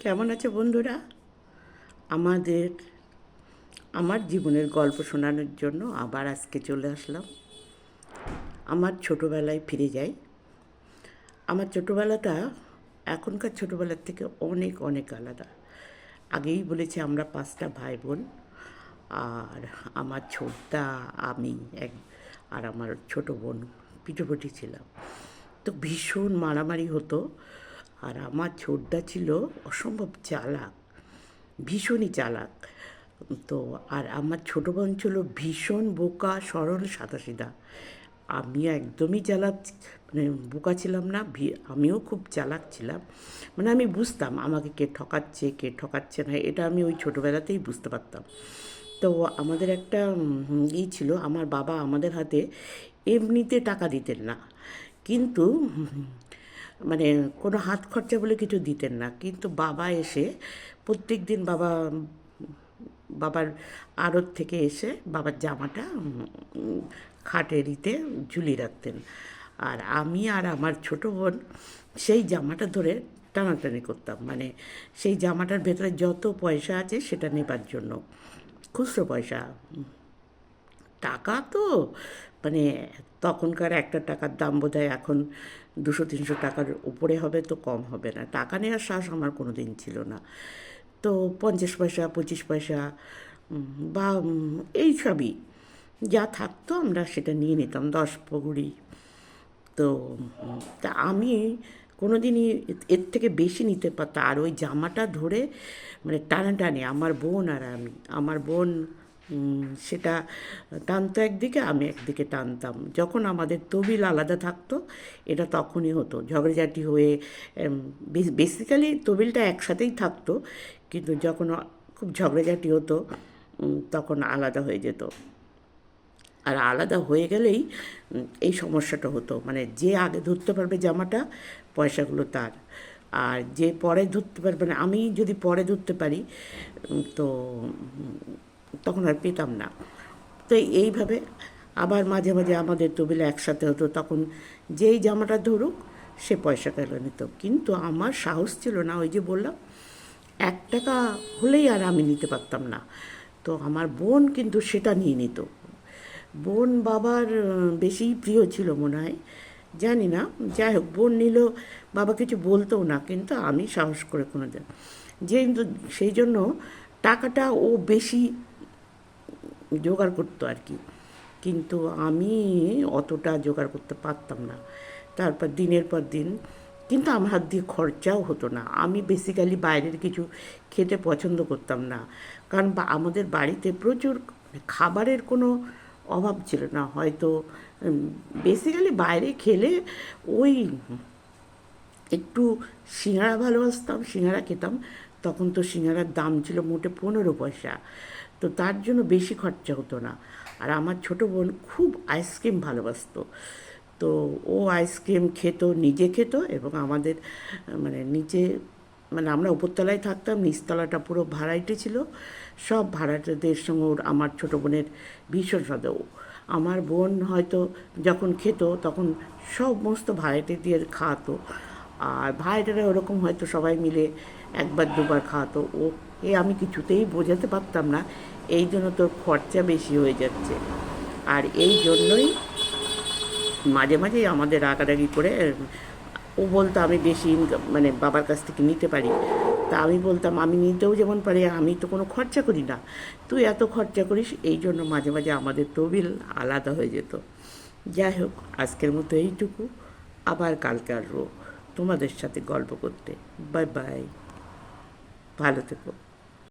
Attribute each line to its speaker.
Speaker 1: কেমন আছে বন্ধুরা? আমাদের, আমার জীবনের গল্প শোনানোর জন্য আবার আজকে চলে আসলাম। আমার ছোটোবেলায় ফিরে যাই। আমার ছোটোবেলাটা এখনকার ছোটোবেলার থেকে অনেক অনেক আলাদা। আগেই বলেছি আমরা পাঁচটা ভাই বোন আর আমার ছোটদা, আমি এক, আর আমার ছোটো বোন পিঠোপুটি ছিলাম। তো ভীষণ মারামারি হতো। আর আমার ছোটদা ছিল অসম্ভব চালাক, ভীষণই চালাক। তো আর আমার ছোটো বোন ছিল ভীষণ বোকা, সরল, সাদাসিধা। আমি একদমই চালাক মানে বোকা ছিলাম না আমিও খুব চালাক ছিলাম। মানে আমি বুঝতাম আমাকে কে ঠকাচ্ছে কে ঠকাচ্ছে না, এটা আমি ওই ছোটোবেলাতেই বুঝতে পারতাম। তো আমাদের একটা ই ছিল, আমার বাবা আমাদের হাতে এমনিতে টাকা দিতেন না। কিন্তু মানে কোনো হাত খরচা বলে কিছু দিতেন না। কিন্তু বাবা এসে প্রত্যেক দিন বাবা, বাবার আড়ত থেকে এসে বাবার জামাটা খাটের ইতে ঝুলিয়ে রাখতেন। আর আমি আর আমার ছোট বোন সেই জামাটা ধরে টানাটানি করতাম। মানে সেই জামাটার ভেতরে যত পয়সা আছে সেটা নেবার জন্য। খুচরো পয়সা। টাকা তো মানে তখনকার একটা টাকার দাম বোধ এখন দুশো, তিনশো টাকার উপরে হবে তো কম হবে না। টাকা নেওয়ার সাহস আমার কোনো দিন ছিল না। তো পঞ্চাশ পয়সা, পঁচিশ পয়সা বা এই সবই যা থাকতো আমরা সেটা নিয়ে নিতাম, দশ পগুড়ি। তো তা আমি কোনো দিনই এর থেকে বেশি নিতে পারতাম। আর ওই জামাটা ধরে মানে টানাটানি আমার বোন আর আমি, আমার বোন সেটা টানতো একদিকে, আমি একদিকে টানতাম। যখন আমাদের তবিল আলাদা থাকতো, এটা তখনই হতো। ঝগড়াঝাটি হয়ে বেসিক্যালি তবিলটা একসাথেই থাকতো, কিন্তু যখন খুব ঝগড়াঝাটি হতো তখন আলাদা হয়ে যেত। আর আলাদা হয়ে গেলেই এই সমস্যাটা হতো। মানে যে আগে ধরতে পারবে জামাটা, পয়সাগুলো তার। আর যে পরে ধরতে পারবে না, আমি যদি পরে ধরতে পারি তো তখন আর পেতাম না। তো এইভাবে আবার মাঝে মাঝে আমাদের তবিলে একসাথে হতো, তখন যেই জামাটা ধরুক সে পয়সা কেন নিত? কিন্তু আমার সাহস ছিল না, ওই যে বললাম, এক টাকা হলেই আর আমি নিতে পারতাম না। তো আমার বোন কিন্তু সেটা নিয়ে নিত। বোন বাবার বেশিই প্রিয় ছিল মনে হয়, জানি না, যাই হোক, বোন নিল বাবা কিছু বলতেও না, কিন্তু আমি সাহস করে কোনো দিন যেহেতু সেই জন্য টাকাটা ও বেশি জোগাড় করতো আর কি। কিন্তু আমি অতটা জোগাড় করতে পারতাম না। তারপর দিনের পর দিন, কিন্তু আমার হাত দিয়ে খরচাও হতো না। আমি বেসিক্যালি বাইরের কিছু খেতে পছন্দ করতাম না। কারণ আমাদের বাড়িতে প্রচুর খাবারের কোনো অভাব ছিল না। হয়তো বেসিক্যালি বাইরে খেলে ওই একটু সিঙ্গাড়া ভালোবাসতাম সিঙ্গাড়া খেতাম। তখন তো সিঙ্গাড়ার দাম ছিল মোটে পনেরো পয়সা। তো তার জন্য বেশি খরচা হতো না। আর আমার ছোটো বোন খুব আইসক্রিম ভালোবাসতো। তো ও আইসক্রিম খেত, নিজে খেত এবং আমাদের মানে নিচে মানে আমরা উপরতলায় থাকতাম, নিচতলাটা পুরো ভাড়াইটে ছিল। সব ভাড়াটেদের সঙ্গে ওর, আমার ছোটো বোনের ভীষণ সদেও আমার বোন হয়তো যখন খেত তখন সমস্ত ভাড়াটে দিয়ে খাওয়াতো। আর ভাইটারা ওরকম হয়তো সবাই মিলে একবার দুবার খাওয়াতো। ও এ আমি কিছুতেই বোঝাতে পারতাম না। এই জন্য তোর খরচা বেশি হয়ে যাচ্ছে। আর এই জন্যই মাঝে মাঝেই আমাদের রাগারাগি করে ও বলতো আমি বেশি ইনকাম মানে বাবার কাছ থেকে নিতে পারি। তা আমি বলতাম, আমি নিতেও যেমন পারি, আমি তো কোনো খরচা করি না। তুই এত খরচা করিস, এই জন্য মাঝে মাঝে আমাদের তবিল আলাদা হয়ে যেত। যাই হোক, আজকের মতো এইটুকু। আবার কালকে আসব তোমাদের সাথে গল্প করতে। Bye bye. ভালো থেকো।